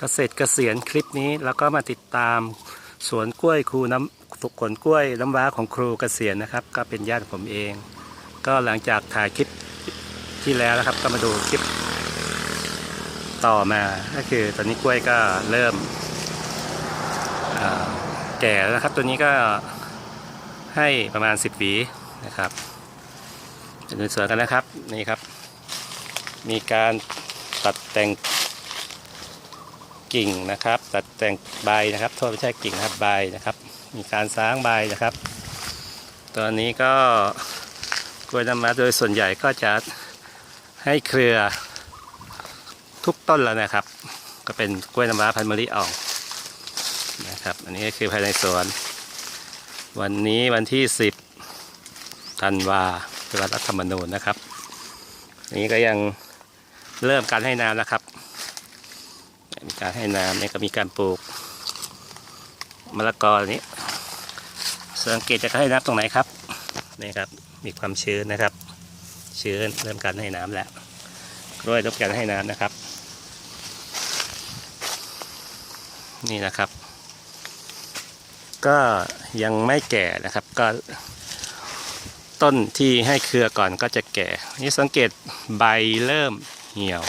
เกษตรเกษียณคลิปนี้แล้วก็มาติดตามสวนกล้วยครูน้ำสวนกล้วยน้ำว้าของครูเกษียณนะครับ ก็เป็นญาติผมเอง ก็หลังจากถ่ายคลิปที่แล้วนะครับ ก็มาดูคลิปต่อมาก็คือตอนนี้กล้วยก็เริ่มแก่แล้วนะครับ ตัวนี้ก็ให้ประมาณ 10หวีนะครับดูสวนกันนะครับนี่ครับ มีการตัดแต่ง กิ่งนะครับ ตัดแต่งใบนะครับโทษไม่ใช่กิ่งนะครับใบนะครับ มีการสร้างใบนะครับ ตอนนี้ก็กล้วยน้ำว้าโดยส่วนใหญ่ก็จะให้เครือทุกต้นแล้วนะครับ ก็เป็นกล้วยน้ำว้าพันธุ์มะลิอ่องนะครับ อันนี้ก็คือภายในสวน วันนี้วันที่ 10ธันวาเป็นวันรัฐธรรมนูญนะครับอันนี้ก็ยังเริ่มการให้น้ำนะครับ มีการให้น้ำเนี่ยก็มีการปลูกมะละกออันนี้สังเกตจะให้น้ำตรงไหนครับนี่ครับมีความชื้นนะครับ ชื้นเริ่มการให้น้ำแล้วกล้วยเริ่มการให้น้ำนะครับ นี่นะครับ ก็ยังไม่แก่นะครับก็ ต้นที่ให้เครือก่อนก็จะแก่ นี่สังเกตใบเริ่มเหี่ยว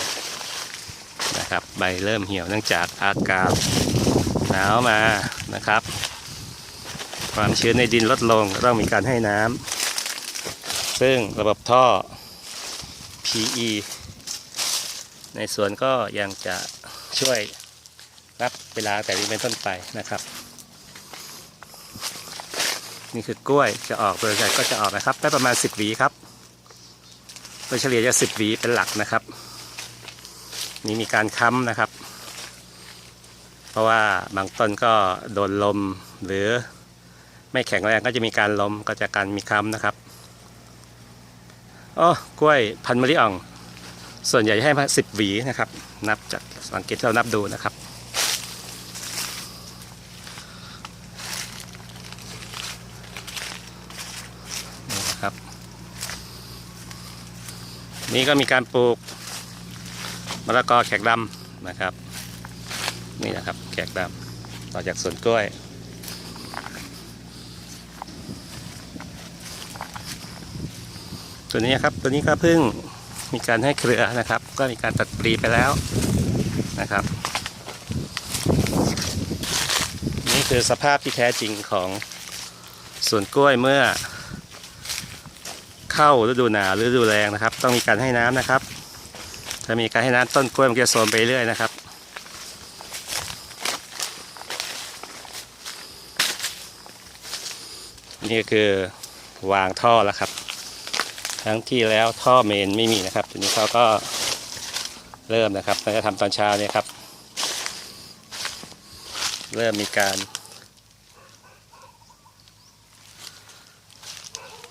นะครับใบเริ่มเหี่ยวเนื่องจากอากาศหนาวมานะครับ ความชื้นในดินลดลงต้องมีการให้น้ำซึ่งระบบท่อ PE ในสวนก็ยังจะช่วยรับเวลาแต่นี้เป็นต้นไปนะครับ นี่คือกล้วยจะออกโดยใหญ่ก็จะออกนะครับ ได้ประมาณ 10หวีครับโดยเฉลี่ยจะ 10หวีเป็นหลักนะครับ นี่มีการค้ำนะครับ เพราะว่าบางต้นก็โดนลมหรือไม่แข็งแรงก็จะมีการล้มก็จะการมีค้ำนะครับอ๋อกล้วยพันธุ์มะลิอ่อง ส่วนใหญ่จะให้มาสิบหวีนะครับ นับจากสังเกตที่เรานับดูนะครับนี่นะครับนี่ก็มีการปลูก มะละกอแขกดำนะครับ นี่นะครับแขกดำต่อจากสวนกล้วยตัวนี้ครับตัวนี้ก็เพิ่งมีการให้เครือนะครับ ก็มีการตัดปลีไปแล้วนะครับ นี่คือสภาพที่แท้จริงของสวนกล้วยเมื่อเข้าฤดูหนาวหรือฤดูแรงนะครับ ต้องมีการให้น้ำนะครับ ถ้ามีการให้น้ำต้นกล้วยมันจะโทรมไปเรื่อยนะครับ นี่ก็คือวางท่อแล้วครับ ครั้งที่แล้วท่อเมนไม่มีนะครับทีนี้เขาก็เริ่มนะครับเราจะทำตอนเช้าเนี่ยครับ เริ่มมีการ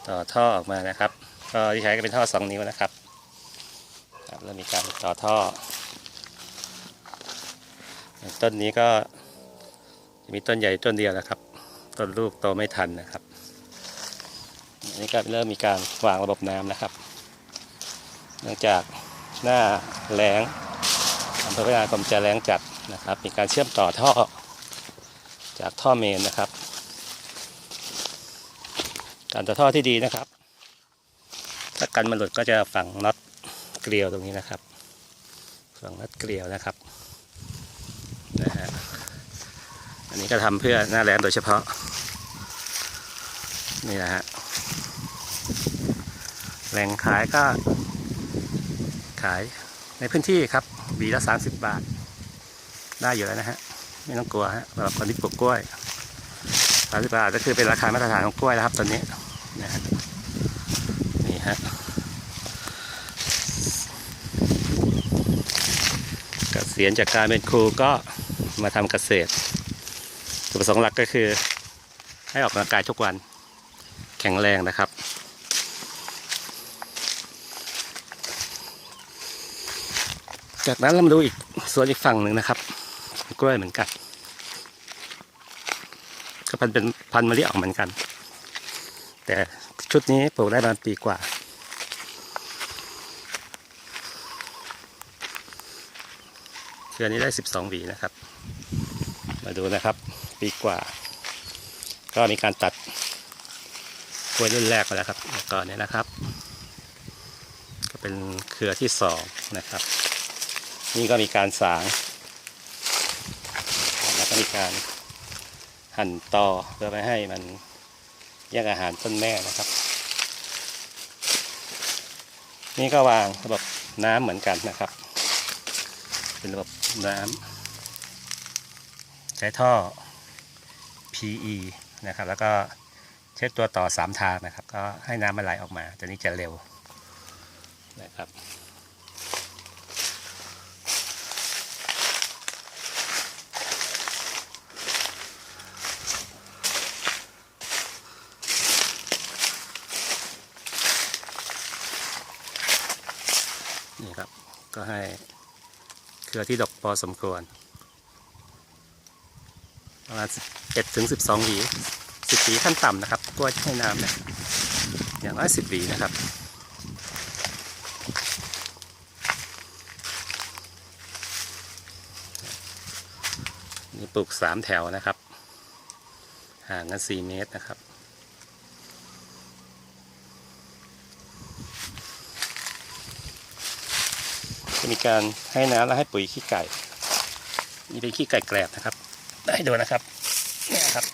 ต่อท่อออกมานะครับ ก็ที่ใช้ก็เป็นท่อสองนิ้วนะครับ ครับเริ่มมีการต่อท่อ ต้นนี้ก็จะมีต้นใหญ่ต้นเดียวนะครับ ต้นลูกโตไม่ทันนะครับอันนี้ก็เริ่มมีการวางระบบน้ำนะครับ เนื่องจากหน้าแล้งอำเภอพนากรมจะแล้งจัดนะครับ มีการเชื่อมต่อท่อจากท่อเมนนะครับ การต่อท่อที่ดีนะครับ ถ้ากันมันหลุดก็จะฝังน็อต เกลียวตรงนี้นะครับฝังน็อตเกลียวนะครับนะฮะอันนี้ก็ทำเพื่อหน้าแรงโดยเฉพาะ นี่นะฮะแหล่งขายก็ขายในพื้นที่ครับบีละ 30 บาท ได้อยู่แล้วนะฮะ ไม่ต้องกลัวฮะสำหรับคนที่ปลูกกล้วย 30 บาทก็คือเป็นราคามาตรฐานของกล้วยนะครับตอนนี้นะฮะนี่ฮะเก ษียณจากการเป็นครูก็มาทำเกษตรจุดประสงค์หลักก็คือ ให้ออกกำลังกายทุกวันแข็งแรงนะครับ จากนั้นเรามาดูอีกส่วนอีกฝั่งหนึ่งนะครับ กล้วยเหมือนกัน ก็พันเป็นพันมะลิออกเหมือนกัน แต่ชุดนี้ปลูกได้ประมาณปีกว่า ส เค รือนี้ได้12หวีนะครับ มาดูนะครับ ปีกว่า ก็มีการตัดกล้วยรุ่นแรกมาแล้วครับแล้วก็เนี่ยนะครับ ก็เป็นเครือที่สองนะครับ นี่ก็มีการสาง แล้วก็มีการหั่นตอเพื่อไม่ให้มันแยกอาหารต้นแม่นะครับ นี่ก็วางระบบน้ำเหมือนกันนะครับ เป็นระบบ น้ำใช้ท่อ PE นะครับ แล้วก็เช็ดตัวต่อสามทางนะครับ ก็ให้น้ำมันไหลออกมาตัวนี้จะเร็วนะครับนี่ครับ ก็ให้ เครือที่ดกพอสมควร ประมาณ11ถึง12หวี10หวีขั้นต่ำนะครับกล้วยให้น้ำเนี่ยอย่างน้อย10หวีนะครับนี่ปลูก3แถวนะครับ ห่างกัน4เมตรนะครับ จะมีการให้น้ำและให้ปุ๋ยขี้ไก่ นี่เป็นขี้ไก่แกลบนะครับ ได้ดูนะครับนี่ครับ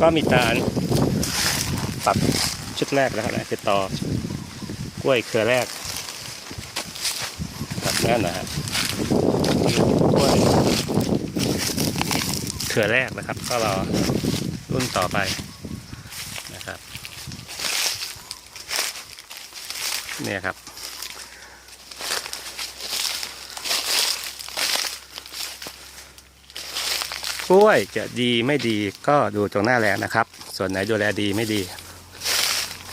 ก็มีการตัดชุดแรกนะครับนะคือต่อกล้วยเครือแรกตัดแน่นนะฮะกล้วยเครือแรกนะครับ ก็รอรุ่นต่อไป นะครับ เนี่ยครับ กล้วยจะดีไม่ดีก็ดูตรงหน้าแลนะครับ ส่วนไหนดูแลดีไม่ดี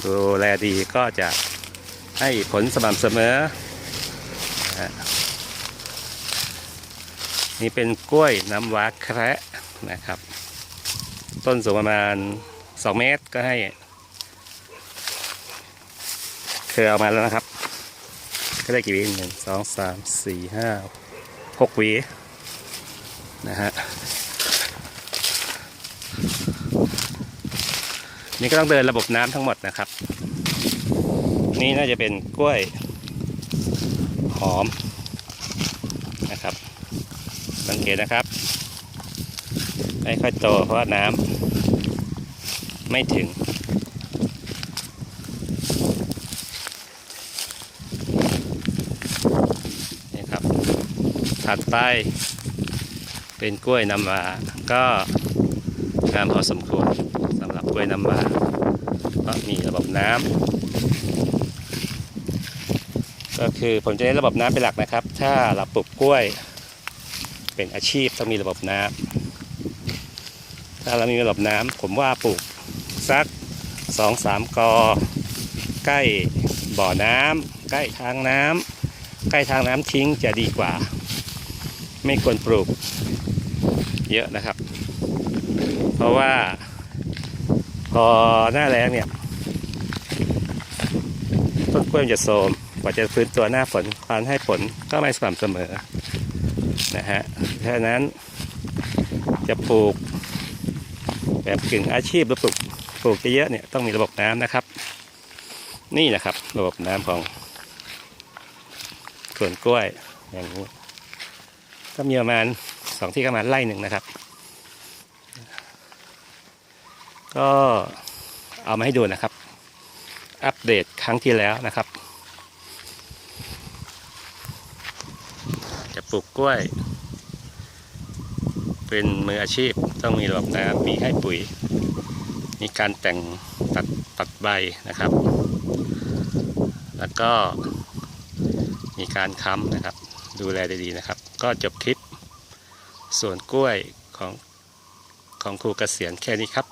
ดูแลดีก็จะให้ผลสม่ำเสมอ นี่เป็นกล้วยน้ำว้าแคระนะครับ ต้นสูงประมาณ 2 เมตรก็ให้ เคยเอามาแล้วนะครับ ก็ได้กี่วีหนึ่งสองสามสี่ห้าหกวีนะฮะนี่ก็ต้องเดินระบบน้ำทั้งหมดนะครับ นี่น่าจะเป็นกล้วยหอมนะครับ สังเกตนะครับไม่ค่อยโตเพราะน้ำไม่ถึง นี่ครับ ถัดไป เป็นกล้วยน้ำว้าก็งามพอสมควรสำหรับกล้วยน้ำว้าเพราะมีระบบน้ำก็คือผมจะใช้ระบบน้ำเป็นหลักนะครับ ถ้าเราปลูกกล้วย เป็นอาชีพต้องมีระบบน้ำถ้าเรามีระบบน้ำผมว่าปลูกสักสองสามกอ ใกล้บ่อน้ำใกล้ทางน้ำใกล้ทางน้ำทิ้งจะดีกว่า ไม่ควรปลูกเยอะนะครับ เพราะว่า พอหน้าแล้งเนี่ยต้นกล้วยมันจะโทรมกว่าจะฟื้นตัวหน้าฝนการให้ผลก็ไม่สม่ำเสมอนะฮะเพราะนั้นจะปลูกแบบกึ่งอาชีพหรือปลูกปลูกเยอะเนี่ยต้องมีระบบน้ำนะครับ นี่นะครับ ระบบน้ำของสวนกล้วยอย่างนี้ ก็มีประมาณสองที่ประมาณไร่หนึ่งนะครับ ก็เอามาให้ดูนะครับ อัปเดตครั้งที่แล้วนะครับ จะปลูกกล้วย เป็นมืออาชีพต้องมีระบบน้ำมีให้ปุ๋ย มีการแต่งตัดตัดใบนะครับ แล้วก็มีการค้ำนะครับ ดูแลดีๆนะครับ ก็จบคลิป ส่วนกล้วยของของครูเกษียณแค่นี้ครับ